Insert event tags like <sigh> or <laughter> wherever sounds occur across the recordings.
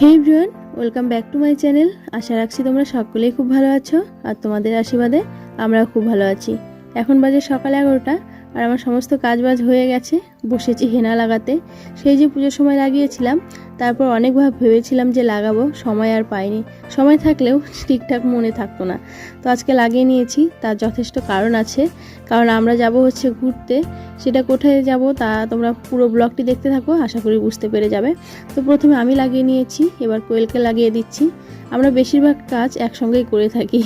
Hey Brian welcome back to my channel আশা রাখছি তোমরা সকলেই খুব ভালো আছো আর তোমাদের আশীর্বাদে আমরা খুব ভালো আছি। এখন বাজে সকাল এগারোটা। আর আমার সমস্ত কাজবাজ হয়ে গেছে, বসেছি হেনা লাগাতে। সেই যে পুজোর সময় লাগিয়েছিলাম, তারপর অনেকভাবে ভেবেছিলাম যে লাগাবো, সময় আর পাইনি। সময় থাকলেও ঠিকঠাক মনে থাকতো না। তো আজকে লাগিয়ে নিয়েছি, তার যথেষ্ট কারণ আছে। কারণ আমরা যাব হচ্ছে ঘুরতে, সেটা কোথায় যাব তা তোমরা পুরো ব্লগটি দেখতে থাকো, আশা করি বুঝতে পেরে যাবে। তো প্রথমে আমি লাগিয়ে নিয়েছি, এবার কোয়েলকে লাগিয়ে দিচ্ছি। আমরা বেশিরভাগ কাজ একসঙ্গেই করে থাকি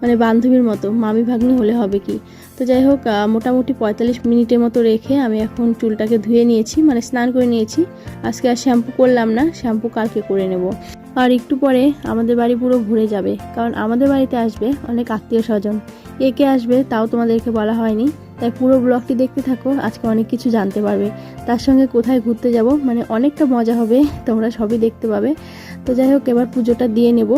মানে বান্ধবীর মতো, মামি ভাগ্নি হলে হবে কি? তো যাই হোক মোটামুটি পঁয়তাল্লিশ মিনিটের মতো রেখে আমি এখন চুলটাকে ধুয়ে নিয়েছি মানে স্নান করে নিয়েছি। আজকে আর শ্যাম্পু করলাম না, শ্যাম্পু কালকে করে নেব। আর একটু পরে আমাদের বাড়ি পুরো ভরে যাবে, কারণ আমাদের বাড়িতে আসবে অনেক আত্মীয় স্বজন। একে আসবে তাও তোমাদেরকে বলা হয়নি। তাই পুরো ব্লগটি দেখতে থাকো, আজকে অনেক কিছু জানতে পারবে। তার সঙ্গে কোথায় ঘুরতে যাব মানে অনেকটা মজা হবে, তোমরা সবই দেখতে পাবে। তো যাই হোক, এবার পুজোটা দিয়ে নেব।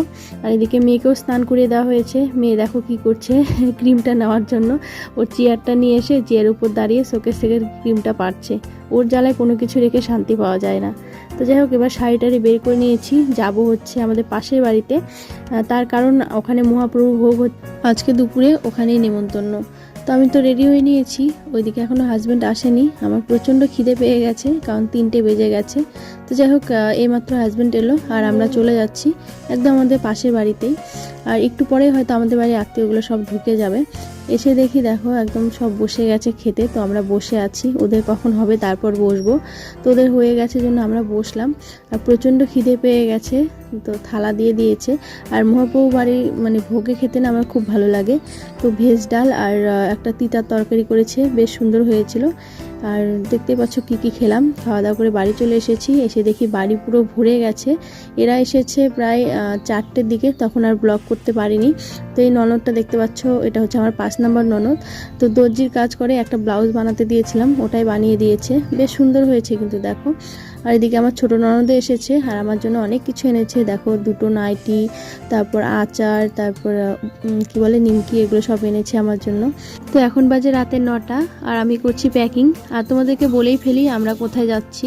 আর এদিকে মেয়েকেও স্নান করিয়ে দেওয়া হয়েছে। মেয়ে দেখো কি করছে, <laughs> ক্রিমটা নেওয়ার জন্য। ওর চেয়ারটা নিয়ে এসে চেয়ারের উপর দাঁড়িয়ে শোকেস থেকে ক্রিমটা পাচ্ছে ওর জ্বালায় কোনো কিছু রেখে শান্তি পাওয়া যায় না। তো যাই হোক, এবার শাড়িটারি বের করে নিয়েছি। যাব হচ্ছে আমাদের পাশের বাড়িতে। তার কারণ ওখানে মহাপ্রভু ভোগ আজকে দুপুরে ওখানেই নেমন্তন্ন। তো আমি তো রেডি হয়ে নিয়েছি। ওইদিকে এখনও হাজব্যান্ড আসেনি। আমার প্রচণ্ড খিদে পেয়ে গেছে, কারণ তিনটে বেজে গেছে। তো যাই হোক এইমাত্র হাজব্যান্ড এলো আর আমরা চলে যাচ্ছি একদম আমাদের পাশের বাড়িতেই। আর একটু পরেই হয়তো আমাদের বাড়ির আত্মীয়গুলো সব ঢুকে যাবে। এসে দেখি দেখো, একদম সব বসে গেছে খেতে। তো আমরা বসে আছি। ওদের কখন হবে তারপর বসবো। তো ওদের হয়ে গেছে জন্য আমরা বসলাম। আর প্রচণ্ড খিদে পেয়ে গেছে। তো থালা দিয়ে দিয়েছে। আর মহাপ্রভু বাড়ির মানে ভোগে খেতে না আমার খুব ভালো লাগে। তো ভেজ ডাল আর একটা তিতার তরকারি করেছে, বেশ সুন্দর হয়েছিল। আর দেখতে পাচ্ছ কী কী খেলাম। খাওয়া দাওয়া করে বাড়ি চলে এসেছি, এসে দেখি বাড়ি পুরো ভরে গেছে। এরা এসেছে প্রায় চারটের দিকে, তখন আর ব্লগ করতে পারিনি। তো এই ননদটা দেখতে পাচ্ছ, এটা হচ্ছে আমার পাঁচ নম্বর ননদ। তো দর্জির কাজ করে একটা ব্লাউজ বানাতে দিয়েছিলাম, ওটাই বানিয়ে দিয়েছে। বেশ সুন্দর হয়েছে কিন্তু দেখো। আর এদিকে আমার ছোটো ননদও এসেছে আর আমার জন্য অনেক কিছু এনেছে। দেখো, দুটো নাইটি, তারপর আচার, তারপর কি বলে, নিমকি, এগুলো সব এনেছে আমার জন্য। তো এখন বাজে রাতের নটা আর আমি করছি প্যাকিং আর তোমাদেরকে বলেই ফেলি, আমরা কোথায় যাচ্ছি?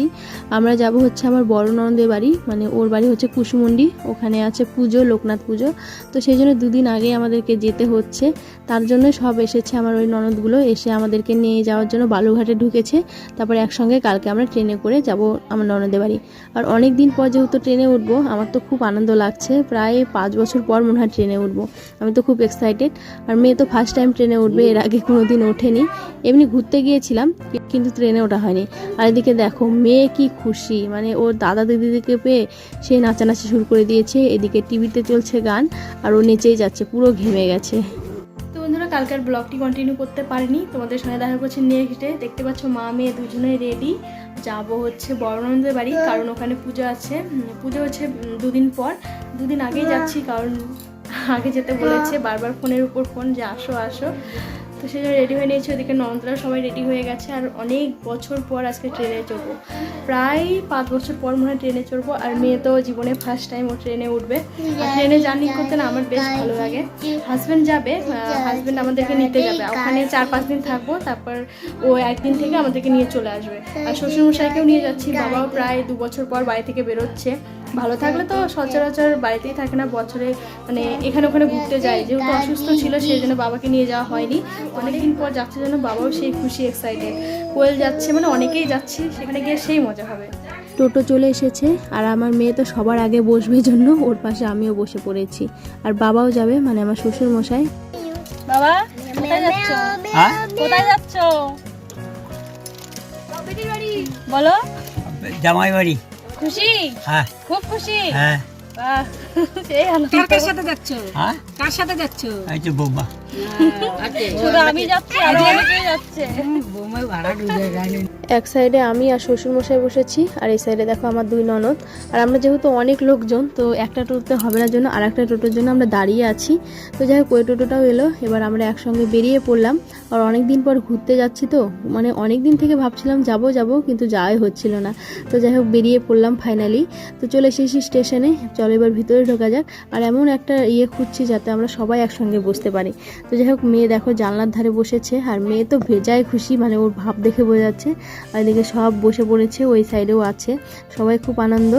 আমরা যাব হচ্ছে আমার বড় ননদের বাড়ি মানে ওর বাড়ি হচ্ছে কুসুমন্ডি ওখানে আছে পুজো, লোকনাথ পুজো। তো সেই জন্য দুদিন আগে আমাদেরকে যেতে হচ্ছে। তার জন্য সব এসেছে আমার ওই ননদগুলো, এসে আমাদেরকে নিয়ে যাওয়ার জন্য বালুঘাটে ঢুকেছে। তারপরে একসঙ্গে কালকে আমরা ট্রেনে করে যাব আমার ননদের বাড়ি। আর অনেক দিন পর যেহেতু ট্রেনে উঠবো, আমার তো খুব আনন্দ লাগছে। প্রায় পাঁচ বছর পর মনে হয় ট্রেনে উঠবো। আমি তো খুব এক্সাইটেড আর মেয়ে তো ফার্স্ট টাইম ট্রেনে উঠবে, এর আগে কোনো দিন ওঠেনি। এমনি ঘুরতে গিয়েছিলাম, কিন্তু ট্রেনে ওঠা হয়নি। আর এদিকে দেখো, মেয়ে কি খুশি। মানে ওর দাদা দিদিদেরকে পেয়ে সে নাচানাচি শুরু করে দিয়েছে। এদিকে টিভিতে চলছে গান, আর ও নেচেই যাচ্ছে, পুরো ঘেমে গেছে। তো বন্ধুরা, কালকের ব্লগটি কন্টিনিউ করতে পারিনি। তোমাদের সঙ্গে দেখা করছি নেক্সট ডে দেখতে পাচ্ছ মা, মেয়ে দুজনেই রেডি যাব হচ্ছে বড়নন্দের বাড়ি কারণ ওখানে পুজো আছে। পুজো হচ্ছে দুদিন পর। দুদিন আগেই যাচ্ছি কারণ আগে যেতে বলেছে বারবার ফোনের উপর ফোন যে আসো আসো। তো সেই জন্য রেডি হয়ে নিয়েছি ওদিকে নন্দরা সবাই রেডি হয়ে গেছে আর অনেক বছর পর আজকে ট্রেনে চড়বো। প্রায় পাঁচ বছর পর মনে হয় ট্রেনে চড়বো আর মেয়ে তো জীবনে ফার্স্ট টাইম ও ট্রেনে উঠবে। ট্রেনে জার্নি করতে না আমার বেশ ভালো লাগে। হাজব্যান্ড যাবে হাজব্যান্ড আমাদেরকে নিতে যাবে। ওখানে চার পাঁচ দিন থাকব তারপর ও একদিন থেকে আমাদেরকে নিয়ে চলে আসবে। আর শ্বশুরমশাইকেও নিয়ে যাচ্ছি বাবাও প্রায় দু বছর পর বাড়ি থেকে বেরোচ্ছে। ভালো থাকলে তো সচরাচর বাড়িতেই থাকে না বছরে মানে এখানে ওখানে ঘুরতে যায়। যেহেতু অসুস্থ ছিল সেই জন্য বাবাকে নিয়ে যাওয়া হয়নি। অনেকদিন পর যাচ্ছে জন্য বাবাও সেই খুশি এক্সাইটেড কোয়েল যাচ্ছে মানে অনেকেই যাচ্ছে সেখানে গিয়ে সেই মজা হবে। টোটো চলে এসেছে আর আমার মেয়ে তো সবার আগে বসবে জন্য ওর পাশে আমিও বসে পড়েছি। আর বাবাও যাবে মানে আমার শ্বশুর মশাই বাবা কোথায় যাচ্ছ? হ্যাঁ? কোথায় যাচ্ছ? বলো। জামাই বাড়ি খুশি? হ্যাঁ। খুব খুশি? হ্যাঁ। বাহ, সেই আনন্দ কার সাথে যাচ্ছ? হ্যাঁ? কার সাথে যাচ্ছ? এই বৌমা। শুধু আমি যাচ্ছি আর যাচ্ছে। বৌমায় ভাড়া ঢুকে গেল এক সাইডে আমি আর শ্বশুর মশাই বসেছি, আর এই সাইডে দেখো আমার দুই ননদ। আর আমরা যেহেতু অনেক লোকজন, তো একটা টোটোতে হবে না জন্য আর একটা টোটোর জন্য আমরা দাঁড়িয়ে আছি। তো যাই হোক, ওই টোটোটাও এলো, এবার আমরা একসঙ্গে বেরিয়ে পড়লাম। আর অনেক দিন পর ঘুরতে যাচ্ছি তো মানে অনেক দিন থেকে ভাবছিলাম যাব যাব, কিন্তু যাওয়াই হচ্ছিল না। তো যাই হোক, বেরিয়ে পড়লাম ফাইনালি তো চলে এসেছি স্টেশনে চলো এবার ভিতরে ঢোকা যাক। আর এমন একটা ইয়ে খুঁজছি যাতে আমরা সবাই একসঙ্গে বসতে পারি। তো যাই হোক, মেয়ে দেখো জানলার ধারে বসেছে, আর মেয়ে তো ভেজায় খুশি মানে ওর ভাব দেখে বোঝা যাচ্ছে। আর এদিকে সব বসে পড়েছে, ওই সাইডেও আছে। সবাই খুব আনন্দ।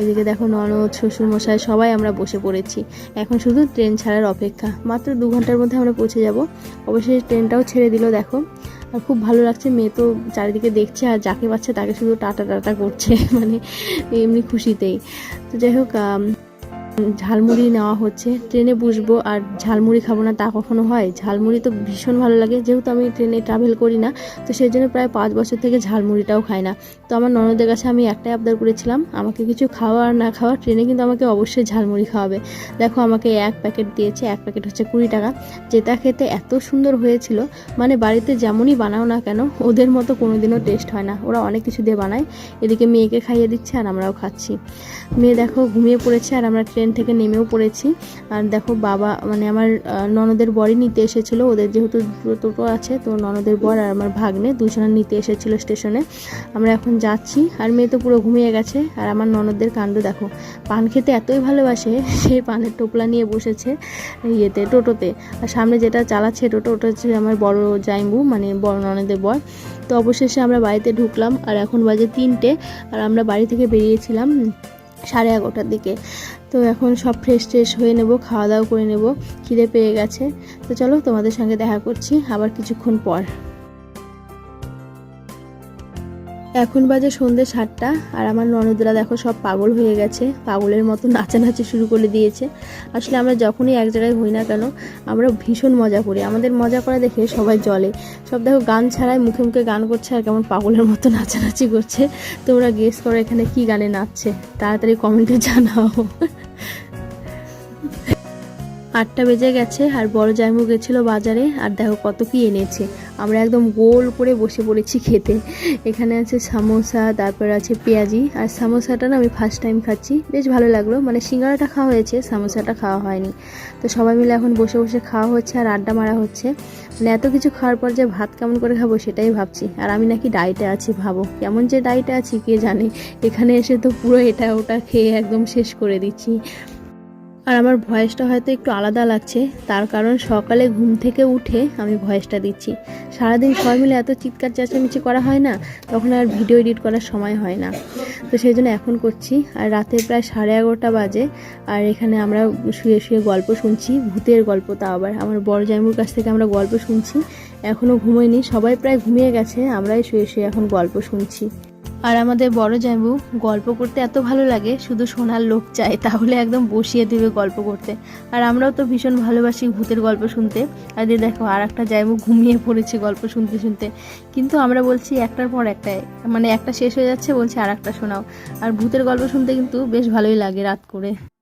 এদিকে দেখো ননদ, শ্বশুরমশাই, সবাই আমরা বসে পড়েছি। এখন শুধু ট্রেন ছাড়ার অপেক্ষা। মাত্র দু ঘণ্টার মধ্যে আমরা পৌঁছে যাব। অবশ্যই ট্রেনটাও ছেড়ে দিল, দেখো। আর খুব ভালো লাগছে, মেয়ে তো চারিদিকে দেখছে, আর যাকে পাচ্ছে তাকে শুধু টাটা টাটা করছে <laughs> মানে এমনি খুশিতেই। তো যাই হোক ঝালমুড়ি নেওয়া হচ্ছে। ট্রেনে বসবো আর ঝালমুড়ি খাব না তা কখনো হয়। ঝালমুড়ি তো ভীষণ ভালো লাগে। যেহেতু আমি ট্রেনে ট্রাভেল করি না, তো সেই জন্য প্রায় পাঁচ বছর থেকে ঝালমুড়িটাও খাই না। তো আমার ননদের কাছে আমি একটাই আবদার করেছিলাম, আমাকে কিছু খাওয়া আর না খাওয়া ট্রেনে কিন্তু আমাকে অবশ্যই ঝালমুড়ি খাওয়াবে। দেখো, আমাকে এক প্যাকেট দিয়েছে, এক প্যাকেট হচ্ছে কুড়ি টাকা। যেটা খেতে এত সুন্দর হয়েছিল মানে বাড়িতে যেমনই বানাও না কেন, ওদের মতো কোনোদিনও টেস্ট হয় না। ওরা অনেক কিছু দিয়ে বানায়। এদিকে মেয়েকে খাইয়ে দিচ্ছে আর আমরাও খাচ্ছি। মেয়ে দেখো ঘুমিয়ে পড়েছে আর আমরা ট্রেন থেকে নেমেও পড়েছি। আর দেখো বাবা মানে আমার ননদের বরই নিতে এসেছিল। ওদের যেহেতু টোটো আছে, তো ননদের বর আর আমার ভাগ্নে দুজনে নিতে এসেছিল স্টেশনে আমরা এখন যাচ্ছি। আর মেয়ে তো পুরো ঘুমিয়ে গেছে। আর আমার ননদের কাণ্ড দেখো। পান খেতে এতই ভালোবাসে সেই পানের টোপলা নিয়ে বসেছে ইয়েতে, টোটোতে। আর সামনে যেটা চালাচ্ছে টোটো, ওটা হচ্ছে আমার বড় জাইম্বু মানে বড় ননদের বর। তো অবশেষে আমরা বাড়িতে ঢুকলাম। আর এখন বাজে তিনটে। আর আমরা বাড়ি থেকে বেরিয়েছিলাম। সাড়ে এগারোটার দিকে। তো এখন সব ফ্রেশ ট্রেশ হয়ে নেব খাওয়া দাওয়া করে নেব, খিদে পেয়ে গেছে। তো চলো তোমাদের সঙ্গে দেখা করছি আবার কিছুক্ষণ পর। এখন বাজে সন্ধ্যে সাতটা আর আমার ননদরা দেখো সব পাগল হয়ে গেছে, পাগলের মতো নাচানাচি শুরু করে দিয়েছে। আসলে আমরা যখনই এক জায়গায় হই না কেন, আমরা ভীষণ মজা করি। আমাদের মজা করা দেখে সবাই জলে সব দেখো গান ছাড়াই মুখে মুখে গান করছে আর কেমন পাগলের মতো নাচানাচি করছে। তোমরা গেস করো এখানে কি গানে নাচছে? তাড়াতাড়ি কমেন্টে জানাও। আটটা বেজে গেছে আর বড় জামু গেছিল বাজারে আর দেখো কত কি এনেছে। আমরা একদম গোল করে বসে পড়েছি খেতে। এখানে আছে সামোসা, তারপর আছে পেঁয়াজি। আর সামোসাটা না আমি ফার্স্ট টাইম খাচ্ছি। বেশ ভালো লাগল। মানে সিঙ্গারাটা খাওয়া হয়েছে, সামোসাটা খাওয়া হয়নি। তো সবাই মিলে এখন বসে বসে খাওয়া হচ্ছে আর আড্ডা মারা হচ্ছে। মানে এত কিছু খাওয়ার পর যে ভাত কেমন করে খাব সেটাই ভাবছি। আর আমি নাকি ডায়েটে আছি ভাবো। কেমন যে ডায়েটে আছি কে জানে। এখানে এসে তো পুরো এটা ওটা খেয়ে একদম শেষ করে দিচ্ছি। আর আমার ভয়েসটা হয়তো একটু আলাদা লাগছে। তার কারণ সকালে ঘুম থেকে উঠে আমি ভয়েসটা দিচ্ছি। সারাদিন সবাই মিলে এত চিৎকার চেঁচামেচি করা হয় না, তখন আর ভিডিও এডিট করার সময় হয় না। তো সেই জন্য এখন করছি। আর রাতে প্রায় সাড়ে এগারোটা বাজে, আর এখানে আমরা শুয়ে শুয়ে গল্প শুনছি, ভূতের গল্প তা আবার। আমার বড় জামুর কাছ থেকে আমরা গল্প শুনছি। এখনও ঘুমোয়নি, সবাই প্রায় ঘুমিয়ে গেছে, আমরাই শুয়ে শুয়ে এখন গল্প শুনছি। আর আমাদের বড় জামু গল্প করতে এত ভালো লাগে, শুধু শোনার লোক চায়, তাহলে একদম বসিয়ে দেবে গল্প করতে। আর আমরাও তো ভীষণ ভালোবাসি ভূতের গল্প শুনতে। আর দিয়ে দেখো আর একটা জামু ঘুমিয়ে পড়েছে গল্প শুনতে শুনতে। কিন্তু আমরা বলছি একটার পর একটাই মানে একটা শেষ হয়ে যাচ্ছে বলছি আর একটা শোনাও। আর ভূতের গল্প শুনতে কিন্তু বেশ ভালোই লাগে রাত করে।